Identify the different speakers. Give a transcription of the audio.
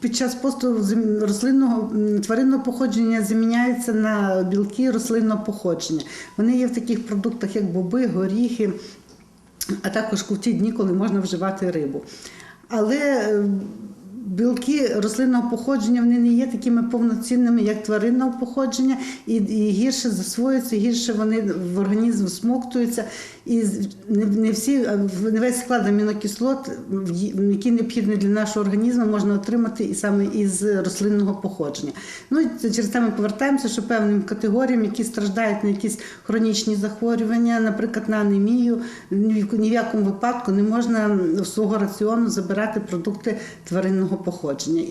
Speaker 1: під час посту рослинного тваринного походження заміняються на білки рослинного походження. Вони є в таких продуктах, як боби, горіхи, а також в ті дні, коли можна вживати рибу. Але е, білки рослинного походження вони не є такими повноцінними, як тваринного походження, і, і гірше засвоюються, гірше вони в організм всмоктуються. І не, не всі не весь склад амінокислот, які необхідні для нашого організму, можна отримати і саме із рослинного походження. Ну і через те ми повертаємося, що певним категоріям, які страждають на якісь хронічні захворювання, наприклад, на анемію, ні в якому випадку не можна в свого раціону забирати продукти тваринного походження.